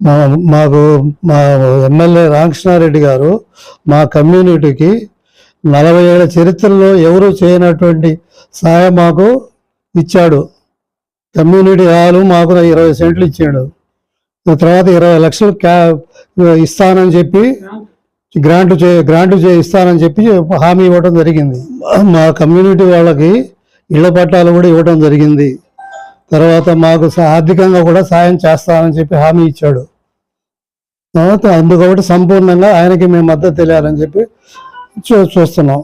మా మాకు మా ఎమ్మెల్యే రామకృష్ణారెడ్డి గారు మా కమ్యూనిటీకి నలభై ఏళ్ళ చరిత్రలో ఎవరు చేయనటువంటి సహాయం మాకు ఇచ్చాడు. కమ్యూనిటీ హాలు మాకు ఇరవై సెంట్లు ఇచ్చాడు. తర్వాత ఇరవై లక్షలు క్యా ఇస్తానని చెప్పి గ్రాంట్ చే గ్రాంట్ చే ఇస్తానని చెప్పి హామీ ఇవ్వడం జరిగింది. మా కమ్యూనిటీ వాళ్ళకి ఇళ్ళ పట్టాలు కూడా ఇవ్వడం జరిగింది. తర్వాత మాకు ఆర్థికంగా కూడా సాయం చేస్తామని చెప్పి హామీ ఇచ్చాడు. తర్వాత అందుకబట్టి సంపూర్ణంగా ఆయనకి మేము మద్దతు తెలియాలని చెప్పి చూ చూస్తున్నాం.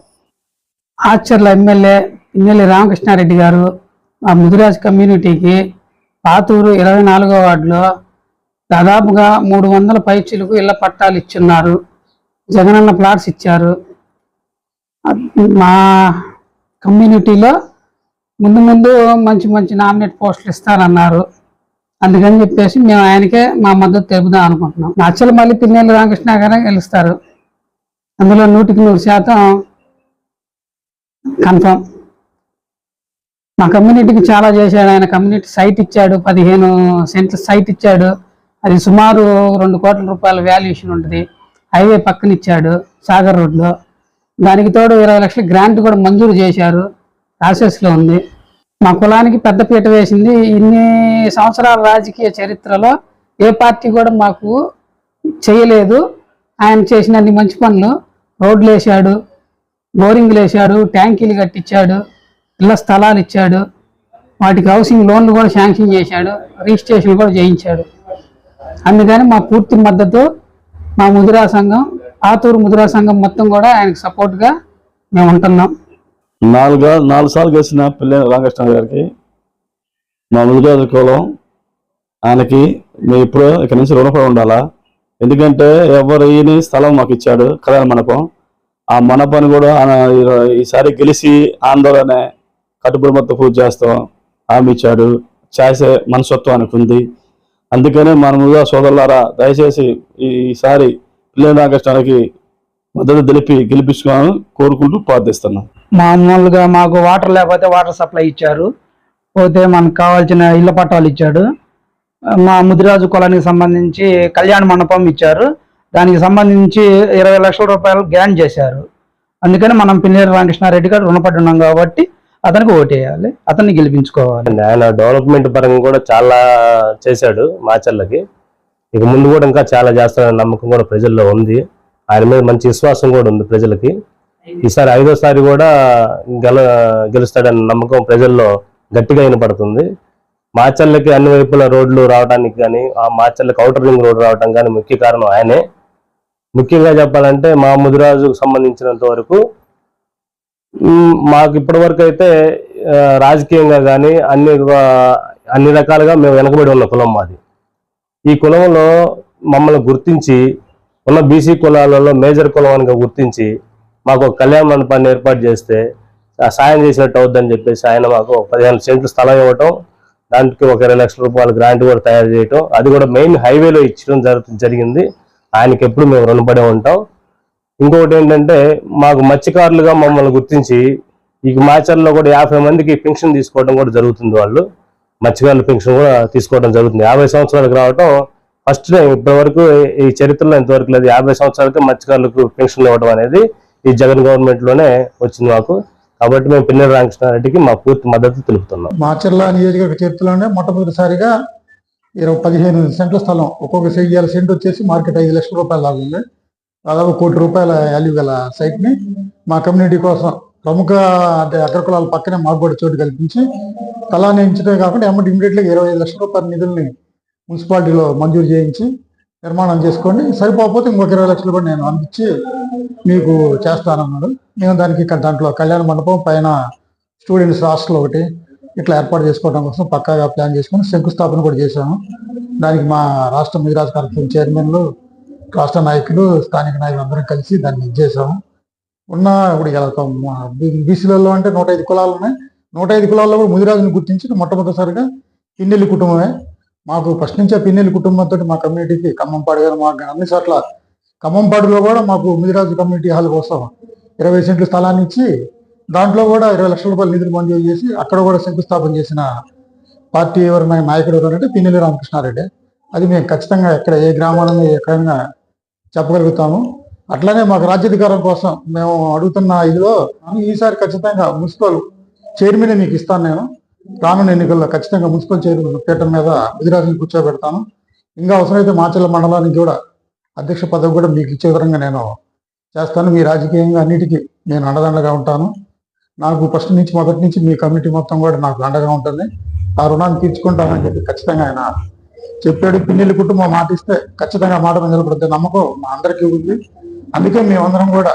ఆచర్ల ఎమ్మెల్యే ఎమ్మెల్యే రామకృష్ణారెడ్డి గారు ఆ ముదిరాజ్ కమ్యూనిటీకి పాతూరు ఇరవై నాలుగో వార్డులో దాదాపుగా మూడు వందల పైచీలకు ఇళ్ళ పట్టాలు ఇచ్చున్నారు. జగనన్న ప్లాట్స్ ఇచ్చారు. మా కమ్యూనిటీలో ముందు ముందు మంచి మంచి నామినేట్ పోస్టులు ఇస్తారన్నారు అందుకని చెప్పేసి మేము ఆయనకే మా మద్దతు తెలుపుదాం అనుకుంటున్నాం. నచ్చలు మళ్ళీ పిన్నెల్లి రామకృష్ణ గారే గెలుస్తారు. అందులో నూటికి నూరు శాతం కన్ఫర్మ్. మా కమ్యూనిటీకి చాలా చేశాడు ఆయన. కమ్యూనిటీ సైట్ ఇచ్చాడు పదిహేను సెంట్ల సైట్ ఇచ్చాడు. అది సుమారు రెండు కోట్ల రూపాయల వాల్యుయేషన్ ఉంటుంది. హైవే పక్కన ఇచ్చాడు సాగర్ రోడ్లో. దానికి తోడు ఇరవై లక్షల గ్రాంట్ కూడా మంజూరు చేశారు. ప్రాసెస్లో ఉంది. మా కులానికి పెద్దపీట వేసింది. ఇన్ని సంవత్సరాల రాజకీయ చరిత్రలో ఏ పార్టీ కూడా మాకు చేయలేదు. ఆయన చేసిన అన్ని మంచి పనులు. రోడ్లు వేశాడు బోరింగ్లు వేశాడు ట్యాంకీలు కట్టించాడు ఇళ్ళ స్థలాలు ఇచ్చాడు వాటికి హౌసింగ్ లోన్లు కూడా శాంక్షన్ చేశాడు రిజిస్ట్రేషన్ కూడా చేయించాడు. అందుకని మా పూర్తి మద్దతు మా ముదిరా సంఘం ఆతూరు ముదిరా సంఘం మొత్తం కూడా ఆయనకు సపోర్ట్గా మేము ఉంటున్నాం. నాలుగు నాలుగు సార్లు కలిసిన పిల్ల రామకృష్ణ గారికి మా ముదిరాజు కులం. ఆయనకి మేము ఇప్పుడు ఇక్కడ నుంచి రుణపడి ఉండాలా? ఎందుకంటే ఎవరు ఈయన స్థలం మాకు ఇచ్చాడు కళ్యాణ మండపం. ఆ మండపాన్ని కూడా ఆయన ఈ- ఈసారి గెలిచి ఆందోళన కట్టుబడి మొత్తం పూజ చేస్తాం. హామీ ఇచ్చాడు. చేసే మనసత్వానికి ఆయనకు ఉంది. అందుకనే మన ముదిరా సోదరులారా దయచేసి ఈ- ఈసారి పిల్లల రామకృష్ణకి మద్దతు తెలిపి గెలిపించుకోవాలని కోరుకుంటూ ప్రార్థిస్తున్నాం. మామూలుగా మాకు వాటర్ లేకపోతే వాటర్ సప్లై ఇచ్చారు. పోతే మనకు కావాల్సిన ఇళ్ళ పట్టాలు ఇచ్చాడు. మా ముదిరాజు కులానికి సంబంధించి కళ్యాణ మండపం ఇచ్చారు. దానికి సంబంధించి ఇరవై లక్షల రూపాయలు గ్యాన్ చేశారు. అందుకని మనం పిల్లేరు రామకృష్ణారెడ్డి గారు రుణపడి ఉన్నాం కాబట్టి అతనికి ఓటేయాలి అతన్ని గెలిపించుకోవాలి. ఆయన డెవలప్మెంట్ పరంగా కూడా చాలా చేశాడు మాచర్లకి. ఇక ముందు కూడా ఇంకా చాలా చేస్తాడని నమ్మకం కూడా ప్రజల్లో ఉంది. ఆయన మీద మంచి విశ్వాసం కూడా ఉంది ప్రజలకి. ఈసారి ఐదోసారి కూడా గెల గెలుస్తాడన్న నమ్మకం ప్రజల్లో గట్టిగా వినపడుతుంది. మాచర్లకి అన్ని వైపుల రోడ్లు రావడానికి కానీ ఆ మాచర్లకు అవుటర్ రింగ్ రోడ్ రావడం కానీ ముఖ్య కారణం ఆయనే. ముఖ్యంగా చెప్పాలంటే మా ముదిరాజుకు సంబంధించినంత వరకు మాకు ఇప్పటి వరకు అయితే రాజకీయంగా కానీ అన్ని అన్ని రకాలుగా మేము వెనకబడి ఉన్న కులం మాది. ఈ కులంలో మమ్మల్ని గుర్తించి ఉన్న బీసీ కులాలలో మేజర్ కులం అని గుర్తించి మాకు ఒక కళ్యాణ మండపాన్ని ఏర్పాటు చేస్తే సాయం చేసినట్టు అవుద్దని చెప్పేసి ఆయన మాకు పదిహేను సెంట్లు స్థలం ఇవ్వటం దానికి ఒక ఇరవై లక్షల రూపాయల గ్రాంట్ కూడా తయారు చేయటం అది కూడా మెయిన్ హైవేలో ఇచ్చడం జరుగుతుంది జరిగింది. ఆయనకి ఎప్పుడు మేము రుణపడి ఉంటాం. ఇంకొకటి ఏంటంటే మాకు మత్స్యకారులుగా మమ్మల్ని గుర్తించి ఈ మాచర్లో కూడా యాభై మందికి పెన్షన్ తీసుకోవడం కూడా జరుగుతుంది వాళ్ళు. మత్స్యకారుల పెన్షన్ కూడా తీసుకోవడం జరుగుతుంది. యాభై సంవత్సరాలకు రావడం ఫస్ట్ టైం ఇప్పటి వరకు ఈ చరిత్రలో ఇంతవరకు లేదు. యాభై సంవత్సరాలకి మత్స్యకారులకు పెన్షన్ ఇవ్వడం అనేది ఈ జగన్ గవర్నమెంట్లోనే వచ్చింది మాకు. కాబట్టి మేము పిన్నెల రామకృష్ణారెడ్డికి మా పూర్తి మద్దతు తెలుపుతున్నాం. మాచర్ల నియోజకవర్గ చరిత్రలోనే మొట్టమొదటిసారిగా ఇరవై పదిహేను సెంట్ల స్థలం ఒక్కొక్క సెయ్యాల సెంట్ వచ్చేసి మార్కెట్ ఐదు లక్షల రూపాయలు దాకా దాదాపు కోటి రూపాయల వాల్యూ గల సైట్ని మా కమ్యూనిటీ కోసం ప్రముఖ అంటే అగ్రకులాల పక్కనే మాకు కూడా చోటు కల్పించి తలా ఎంచడమే కాకుండా ఎమ్మటి ఇమీడియట్ ఇరవై ఐదు లక్షల రూపాయల నిధుల్ని మున్సిపాలిటీలో మంజూరు చేయించి నిర్మాణం చేసుకోండి. సరిపోకపోతే ఇంకొక ఇరవై లక్షలు కూడా నేను అందించి మీకు చేస్తానన్నాడు. మేము దానికి దాంట్లో కళ్యాణ మండపం పైన స్టూడెంట్స్ హాస్టల్ ఒకటి ఇట్లా ఏర్పాటు చేసుకోవడం కోసం పక్కాగా ప్లాన్ చేసుకుని శంకుస్థాపన కూడా చేశాము దానికి మా రాష్ట్ర మిగరాజ్ కార్పొరేషన్ చైర్మన్లు రాష్ట్ర నాయకులు స్థానిక నాయకులు అందరం కలిసి దాన్ని ఇచ్చేసాము చేశాము. ఉన్న ఇప్పుడు ఇలా బీ- బీసీలలో అంటే నూట ఐదు కులాలు ఉన్నాయి. నూట ఐదు కులాల్లో కూడా ముదిరాజుని గుర్తించి మొట్టమొదటిసారిగా పిన్నెల్లి కుటుంబమే. మాకు ఫస్ట్ నుంచే పిన్నెల్లి కుటుంబంతో మా కమ్యూనిటీకి ఖమ్మంపాడు గారు మాకు. అన్ని చోట్ల ఖమ్మంపాడులో కూడా మాకు ముదిరాజు కమ్యూనిటీ హాల్ కోసం ఇరవై సెంట్ల స్థలాన్ని ఇచ్చి దాంట్లో కూడా ఇరవై లక్షల రూపాయలు నిధులు మంజూరు చేసి అక్కడ కూడా శంకుస్థాపన చేసిన పార్టీ ఎవరు నాయకుడు ఎవరంటే పిన్నెల్లి రామకృష్ణారెడ్డి. అది మేము ఖచ్చితంగా ఎక్కడ ఏ గ్రామాలను ఎక్కడైనా చెప్పగలుగుతాము. అట్లానే మాకు రాజ్యాధికారం కోసం మేము అడుగుతున్న ఇదిలో ఈసారి ఖచ్చితంగా మున్సిపల్ చైర్మన్ మీకు ఇస్తాను నేను. రానున్న ఎన్నికల్లో ఖచ్చితంగా మున్సిపల్ చైర్మన్ పీఠం మీద విధిరాజుని కూర్చోబెడతాను. ఇంకా అవసరమైతే మాచల్ల మండలానికి కూడా అధ్యక్ష పదవి కూడా మీకు ఇచ్చే విధంగా నేను చేస్తాను. మీ రాజకీయంగా అన్నిటికీ నేను అండదండగా ఉంటాను. నాకు ఫస్ట్ నుంచి మొదటి నుంచి మీ కమిటీ మొత్తం కూడా నాకు అండగా ఉంటుంది. ఆ రుణాన్ని తీర్చుకుంటానని చెప్పి ఖచ్చితంగా ఆయన చెప్పాడు. పిన్నెల్లి కుటుంబం మాట ఇస్తే ఖచ్చితంగా మాట మీద నిలబడితే నమ్మకం మా అందరికీ ఉంది. అందుకే మేమందరం కూడా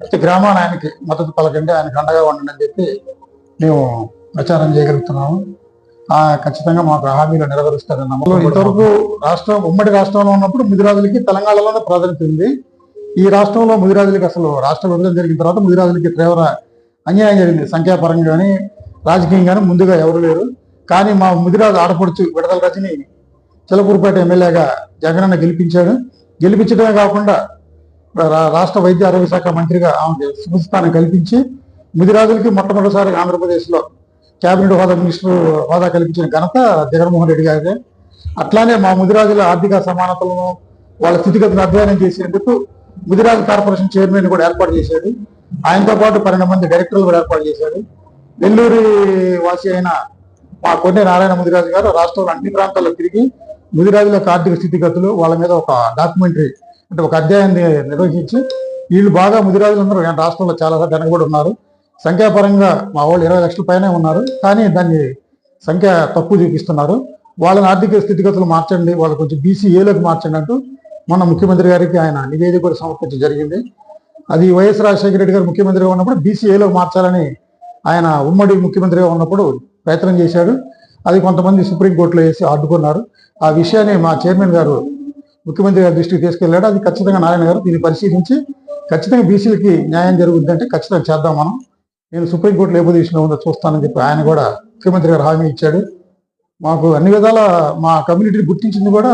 ప్రతి గ్రామాన్ని ఆయనకి మద్దతు పలకండి. ఆయనకు అండగా ఉండండి అని చెప్పి మేము ప్రచారం చేయగలుగుతున్నాము. ఆ ఖచ్చితంగా మాకు హామీలు నెరవేరుస్తారని నమ్మకం ఇంతవరకు రాష్ట్రం ఉమ్మడి రాష్ట్రంలో ఉన్నప్పుడు ముదిరాజులకి తెలంగాణలోనే ప్రాధాన్యత ఉంది. ఈ రాష్ట్రంలో ముదిరాజులకి అసలు రాష్ట్ర విభజన జరిగిన తర్వాత ముదిరాజులకి తీవ్ర అన్యాయం జరిగింది. సంఖ్యాపరంగా కానీ రాజకీయంగానే ముందుగా ఎవరు లేరు. కానీ మా ముదిరాజు ఆడపడుచు విడదల రజని చిలకూరుపేట ఎమ్మెల్యేగా జగనన్న గెలిపించాడు. గెలిపించడమే కాకుండా రాష్ట్ర వైద్య ఆరోగ్య శాఖ మంత్రిగా ఆమెకి సుస్థానం కల్పించి ముదిరాజులకి మొట్టమొదటిసారి ఆంధ్రప్రదేశ్లో కేబినెట్ హోదా మినిస్టర్ హోదా కల్పించిన ఘనత జగన్మోహన్ రెడ్డి గారిదే. అట్లానే మా ముదిరాజుల ఆర్థిక సమానతలను వాళ్ళ స్థితిగతులను అధ్యయనం చేసేందుకు ముదిరాజు కార్పొరేషన్ చైర్మన్ కూడా ఏర్పాటు చేశాడు. ఆయనతో పాటు పన్నెండు మంది డైరెక్టర్లు కూడా ఏర్పాటు చేశాడు. నెల్లూరి వాసి అయిన మా కొన్ని నారాయణ ముదిరాజు గారు రాష్ట్రంలో అన్ని ప్రాంతాల్లో తిరిగి ముదిరాజుల ఆర్థిక స్థితిగతులు వాళ్ళ మీద ఒక డాక్యుమెంటరీ అంటే ఒక అధ్యాయాన్ని నిర్వహించి వీళ్ళు బాగా ముదిరాజులు ఉన్నారు. రాష్ట్రంలో చాలా వెనకబడి ఉన్నారు. సంఖ్యాపరంగా మా వాళ్ళు ఇరవై లక్షల పైనే ఉన్నారు. కానీ దాన్ని సంఖ్య తక్కువ చూపిస్తున్నారు. వాళ్ళని ఆర్థిక స్థితిగతులు మార్చండి. వాళ్ళు కొంచెం బీసీఏలోకి మార్చండి అంటూ మొన్న ముఖ్యమంత్రి గారికి ఆయన నివేదిక కూడా సమర్పించడం జరిగింది. అది వైఎస్ రాజశేఖర రెడ్డి గారు ముఖ్యమంత్రిగా ఉన్నప్పుడు బీసీఏలోకి మార్చాలని ఆయన ఉమ్మడి ముఖ్యమంత్రిగా ఉన్నప్పుడు ప్రయత్నం చేశాడు. అది కొంతమంది సుప్రీంకోర్టులో వేసి అడ్డుకున్నారు. ఆ విషయాన్ని మా చైర్మన్ గారు ముఖ్యమంత్రి గారి దృష్టికి తీసుకెళ్ళాడు అది ఖచ్చితంగా నారాయణ గారు దీన్ని పరిశీలించి ఖచ్చితంగా బీసీలకి న్యాయం జరుగుద్దంటే ఖచ్చితంగా చేద్దాం మనం. నేను సుప్రీంకోర్టులో ఏ పొజిషన్లో ఉందో చూస్తానని చెప్పి ఆయన కూడా ముఖ్యమంత్రి గారు హామీ ఇచ్చాడు. మాకు అన్ని విధాల మా కమ్యూనిటీని గుర్తించింది కూడా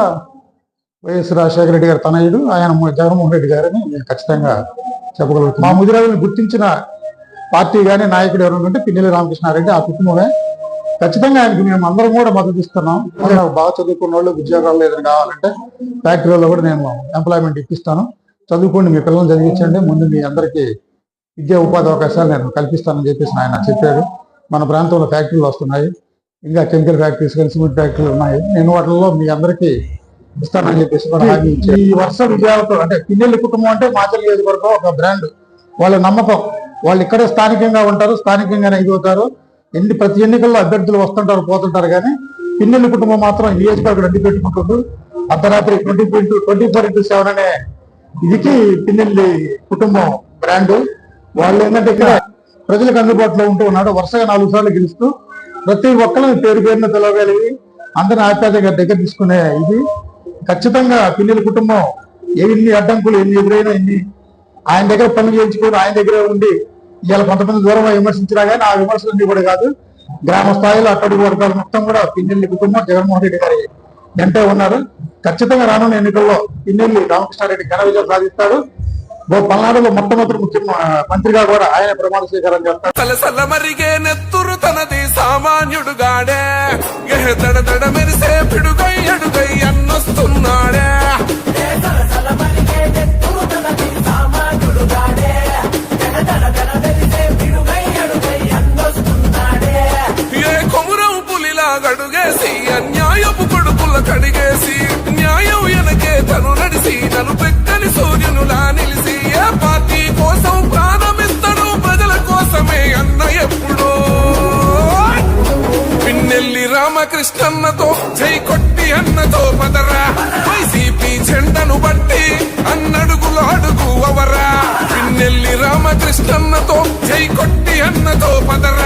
వైఎస్ రాజశేఖర రెడ్డి గారు తనయుడు ఆయన జగన్మోహన్ రెడ్డి గారని నేను ఖచ్చితంగా చెప్పగలుగుతాను మా ముదిరాజులను గుర్తించిన పార్టీ కానీ నాయకుడు ఎవరంటే ఉంటే పిన్నెల్లి రామకృష్ణారెడ్డి ఆ కుటుంబమే. ఖచ్చితంగా ఆయనకి మేము అందరం కూడా మద్దతు ఇస్తున్నాం. బాగా చదువుకున్న వాళ్ళు ఉద్యోగాలు ఏదైనా కావాలంటే ఫ్యాక్టరీలో కూడా నేను ఎంప్లాయ్మెంట్ ఇప్పిస్తాను. చదువుకోండి మీ పిల్లల్ని చదివించండి. ముందు మీ అందరికీ విద్యా ఉపాధి అవకాశాలు నేను కల్పిస్తానని చెప్పేసి ఆయన చెప్పాడు. మన ప్రాంతంలో ఫ్యాక్టరీలు వస్తున్నాయి. ఇంకా కెమికల్ ఫ్యాక్టరీస్ కానీ సిమెంట్ ఫ్యాక్టరీలు ఉన్నాయి. నేను వాటిల్లో మీ అందరికీ ఇస్తానని చెప్పేసి కూడా హామీ ఈ వర్ష విజయాలతో అంటే పిన్నెల్లి కుటుంబం అంటే మాచల్ నియోజకవర్గం ఒక బ్రాండ్ వాళ్ళ నమ్మకం. వాళ్ళు ఇక్కడే స్థానికంగా ఉంటారు స్థానికంగానే ఎదుగుతారు ఎన్ని ప్రతి ఎన్నికల్లో అభ్యర్థులు వస్తుంటారు పోతుంటారు కానీ పిన్నెల్లి కుటుంబం మాత్రం నియోజకవర్గం అడ్డు పెట్టుకుంటుంది. అర్ధరాత్రి twenty into twenty four into seven అనే ఇదికి పిన్నెల్లి కుటుంబం బ్రాండు వాళ్ళు ఏంటంటే ఇక్కడ ప్రజలకు అందుబాటులో ఉంటూ ఉన్నాడు. వరుసగా నాలుగు సార్లు గెలుస్తూ ప్రతి ఒక్కరిని పేరు పేరున పిలవగలిగి అందరిని ఆప్యాయతగా దగ్గర తీసుకునే ఇది. ఖచ్చితంగా పిల్లల కుటుంబం ఎన్ని అడ్డంకులు ఎన్ని ఎదురైనా ఎన్ని ఆయన దగ్గర పనులు చేయించుకొని ఆయన దగ్గర ఉండి ఇవాళ కొంతమంది దూరంగా విమర్శించినా కానీ ఆ విమర్శలన్నీ కూడా కాదు. గ్రామ స్థాయిలో అట్టడుగు వర్గాలు మొత్తం కూడా పిన్నెల్లి కుటుంబం జగన్మోహన్ రెడ్డి గారి వెంటే ఉన్నారు. ఖచ్చితంగా రానున్న ఎన్నికల్లో పిన్నెల్లి రామకృష్ణారెడ్డి ఘన విజయం సాధిస్తాడు. పల్నాడులో మొట్టమొదటి ముఖ్య మంత్రిగా కూడా ఆయన ప్రమాణ స్వీకారం చేస్తారు సలసల మరిగే నెత్తురు తనది సామాన్యుడుగాడే. ఎహ దడ దడ మెరిసే పిడుగై అడుగై అన్నొస్తున్నాడే. అన్నతో చేయి కొట్టి అన్నతో పదరా. వైసీపీ చెండను బట్టి అన్నడుగులు అడుగు అవరా. పిన్నెల్లి రామకృష్ణన్నతో చేయి కొట్టి అన్నతో పదరా.